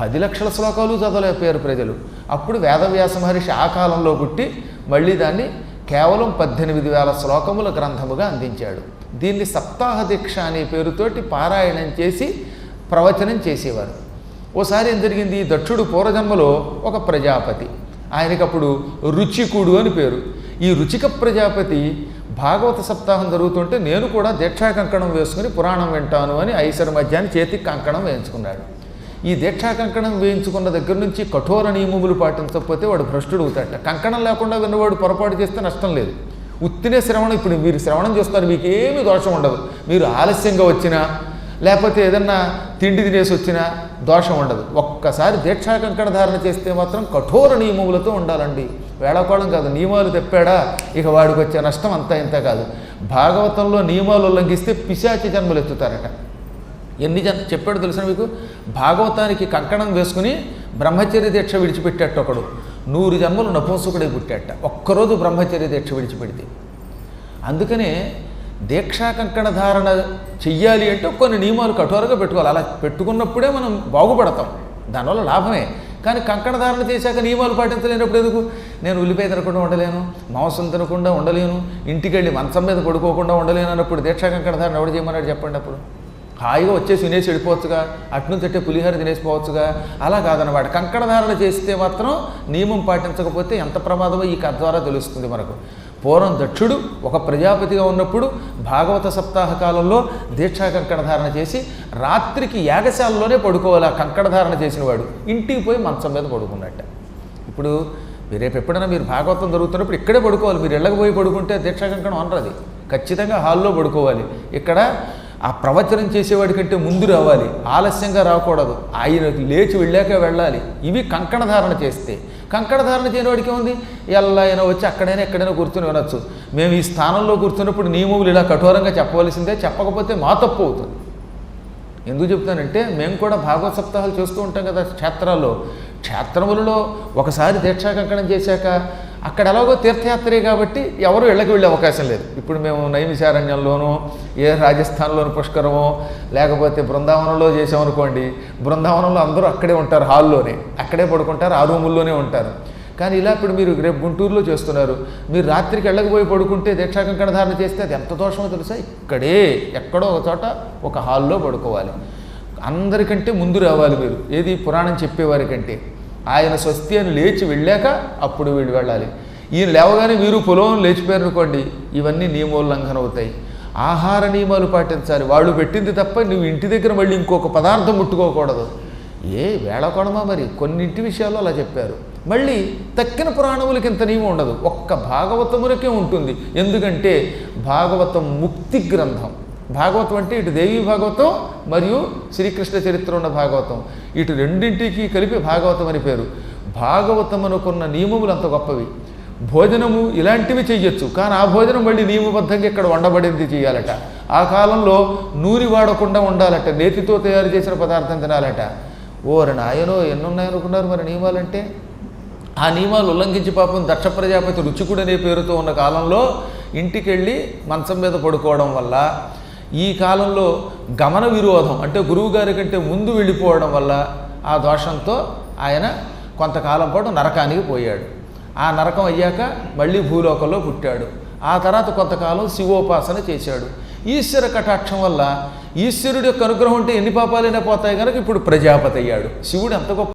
పది లక్షల శ్లోకాలు చదవలేకపోయారు ప్రజలు. అప్పుడు వేదవ్యాస మహర్షి ఆ కాలంలో పుట్టి మళ్ళీ దాన్ని కేవలం పద్దెనిమిది వేల శ్లోకముల గ్రంథముగా అందించాడు. దీన్ని సప్తాహ దీక్ష అనే పేరుతోటి పారాయణం చేసి ప్రవచనం చేసేవారు. ఓసారి ఏం జరిగింది? దక్షుడు పూర్వజన్మలో ఒక ప్రజాపతి. ఆయనకప్పుడు రుచికుడు అని పేరు. ఈ రుచిక ప్రజాపతి భాగవత సప్తాహం జరుగుతుంటే నేను కూడా దీక్షా కంకణం వేసుకుని పురాణం వింటాను అని ఐసర మధ్యాన్ని చేతికి కంకణం వేయించుకున్నాడు. ఈ దీక్షా కంకణం వేయించుకున్న దగ్గర నుంచి కఠోర నియమములు పాటించకపోతే వాడు భ్రష్టుడు అవుతాడట కంకణం లేకుండా విన్నవాడు పొరపాటు చేస్తే నష్టం లేదు. ఉత్తినే శ్రవణం ఇప్పుడు మీరు శ్రవణం చేస్తారు మీకు ఏమి దోషం ఉండదు. మీరు ఆలస్యంగా వచ్చినా లేకపోతే ఏదన్నా తిండి తినేసి వచ్చినా దోషం ఉండదు. ఒక్కసారి దీక్షా కంకణ ధారణ చేస్తే మాత్రం కఠోర నియమములతో ఉండాలండి. వేళాకోళం కాదు నియమాలు తెప్పాడా? ఇక వాడికి వచ్చే నష్టం అంతా ఇంత కాదు. భాగవతంలో నియమాలు ఉల్లంఘిస్తే పిశాచి జన్మలు ఎత్తుతారట ఎన్ని జన్ చెప్పాడు తెలుసా మీకు? భాగవతానికి కంకణం వేసుకుని బ్రహ్మచర్య దీక్ష విడిచిపెట్టాట ఒకడు. నూరు జన్మలు నపుంసకుడే పుట్టాట. ఒక్కరోజు బ్రహ్మచర్య దీక్ష విడిచిపెడితే. అందుకనే దీక్షా కంకణ ధారణ చెయ్యాలి అంటే కొన్ని నియమాలు కఠోరంగా పెట్టుకోవాలి. అలా పెట్టుకున్నప్పుడే మనం బాగుపడతాం. దానివల్ల లాభమే. కానీ కంకణ ధారణ చేశాక నియమాలు పాటించలేనప్పుడు ఎందుకు? నేను ఉల్లిపాయ తినకుండా ఉండలేను మాంసం తినకుండా ఉండలేను ఇంటికి వెళ్ళి మంచం మీద పడుకోకుండా ఉండలేను అన్నప్పుడు దీక్షా కంకణ ధారణ ఎవడు చేయమన్నాడు చెప్పండి అప్పుడు? హాయిగా వచ్చేసి వినేసి వెళ్ళిపోవచ్చుగా అట్నుంచి అంటే పులిహోర తినేసిపోవచ్చుగా. అలా కాదనమాట కంకణధారణ చేస్తే మాత్రం నియమం పాటించకపోతే ఎంత ప్రమాదమో ఈ కథ ద్వారా తెలుస్తుంది మనకు. పూర్వం దక్షుడు ఒక ప్రజాపతిగా ఉన్నప్పుడు భాగవత సప్తాహ కాలంలో దీక్షా కంకణధారణ చేసి రాత్రికి యాగశాలలోనే పడుకోవాలి ఆ కంకణ చేసినవాడు. ఇంటికి పోయి మంచం మీద పడుకున్నట్ట ఇప్పుడు మీరు రేపు ఎప్పుడైనా మీరు భాగవతం జరుగుతున్నప్పుడు ఇక్కడే పడుకోవాలి. మీరు ఇళ్ళకి పోయి పడుకుంటే దీక్షా కంకణం అనరది. ఖచ్చితంగా హాల్లో పడుకోవాలి. ఇక్కడ ఆ ప్రవచనం చేసేవాడి కంటే ముందు రావాలి. ఆలస్యంగా రాకూడదు. ఆయన లేచి వెళ్ళాక వెళ్ళాలి. ఇవి కంకణధారణ చేస్తే. కంకణ ధారణ చేయనివాడికి ఏముంది? ఎలా అయినా వచ్చి అక్కడైనా ఎక్కడైనా కూర్చొని వినొచ్చు. మేము ఈ స్థానంలో కూర్చున్నప్పుడు నియమములు ఇలా కఠోరంగా చెప్పవలసిందే? చెప్పకపోతే మా తప్పు అవుతుంది. ఎందుకు చెప్తానంటే మేము కూడా భాగవత సప్తాహాలు చేస్తూ ఉంటాం కదా క్షేత్రాల్లో. క్షేత్రములలో ఒకసారి దీక్షా కంకణం చేశాక అక్కడ ఎలాగో తీర్థయాత్రే కాబట్టి ఎవరు ఇళ్ళకి వెళ్ళే అవకాశం లేదు. ఇప్పుడు మేము నైమిషారణ్యంలోనూ ఏ రాజస్థాన్లోని పుష్కరమో లేకపోతే బృందావనంలో చేసామనుకోండి బృందావనంలో అందరూ అక్కడే ఉంటారు హాల్లోనే. అక్కడే పడుకుంటారు ఆ రూముల్లోనే ఉంటారు. కానీ ఇలా ఇప్పుడు మీరు రేపు గుంటూరులో చేస్తున్నారు. మీరు రాత్రికి వెళ్ళకపోయి పడుకుంటే దీక్షాకంకణ ధారణ చేస్తే అది ఎంత దోషమో తెలుసా? ఇక్కడే ఎక్కడో ఒక చోట ఒక హాల్లో పడుకోవాలి. అందరికంటే ముందు రావాలి మీరు. ఏది పురాణం చెప్పేవారి కంటే ఆయన స్వస్తి అని లేచి వెళ్ళాక అప్పుడు వీళ్ళు వెళ్ళాలి. ఈయన లేవగానే వీరు పొలం లేచిపోయారు అనుకోండి ఇవన్నీ నియమోల్లంఘన అవుతాయి. ఆహార నియమాలు పాటించాలి. వాళ్ళు పెట్టింది తప్ప నువ్వు ఇంటి దగ్గర మళ్ళీ ఇంకొక పదార్థం ముట్టుకోకూడదు. ఏ వేళకోణమా మరి? కొన్నింటి విషయాల్లో అలా చెప్పారు. మళ్ళీ తక్కిన పురాణములకి ఇంత నియమం ఉండదు. ఒక్క భాగవతములకే ఉంటుంది. ఎందుకంటే భాగవతం ముక్తి గ్రంథం. భాగవతం అంటే ఇటు దేవి భాగవతం మరియు శ్రీకృష్ణ చరిత్ర ఉన్న భాగవతం. ఇటు రెండింటికి కలిపి భాగవతం అని పేరు. అనుకున్న నియమములు అంత గొప్పవి. భోజనము ఇలాంటివి చేయొచ్చు కానీ ఆ భోజనం మళ్ళీ నియమబద్ధంగా ఇక్కడ వండబడింది చేయాలట ఆ కాలంలో నూనె వాడకుండా ఉండాలట. నేతితో తయారు చేసిన పదార్థం తినాలట. ఓరి నాయనో ఎన్నున్నాయనుకున్నారు మరి నియమాలంటే? ఆ నియమాలు ఉల్లంఘించి పాపం దక్ష ప్రజాపతి రుచికుడు అనే పేరుతో ఉన్న కాలంలో ఇంటికి వెళ్ళి మంచం మీద పడుకోవడం వల్ల ఈ కాలంలో గమన విరోధం అంటే గురువుగారి కంటే ముందు వెళ్ళిపోవడం వల్ల ఆ దోషంతో ఆయన కొంతకాలం పాటు నరకానికి పోయాడు. ఆ నరకం అయ్యాక మళ్ళీ భూలోకంలో పుట్టాడు. ఆ తర్వాత కొంతకాలం శివోపాసన చేశాడు. ఈశ్వర కటాక్షం వల్ల ఈశ్వరుడి యొక్క అనుగ్రహం ఉంటే ఎన్ని పాపాలైనా పోతాయి కనుక ఇప్పుడు ప్రజాపతి అయ్యాడు. శివుడు ఎంత గొప్ప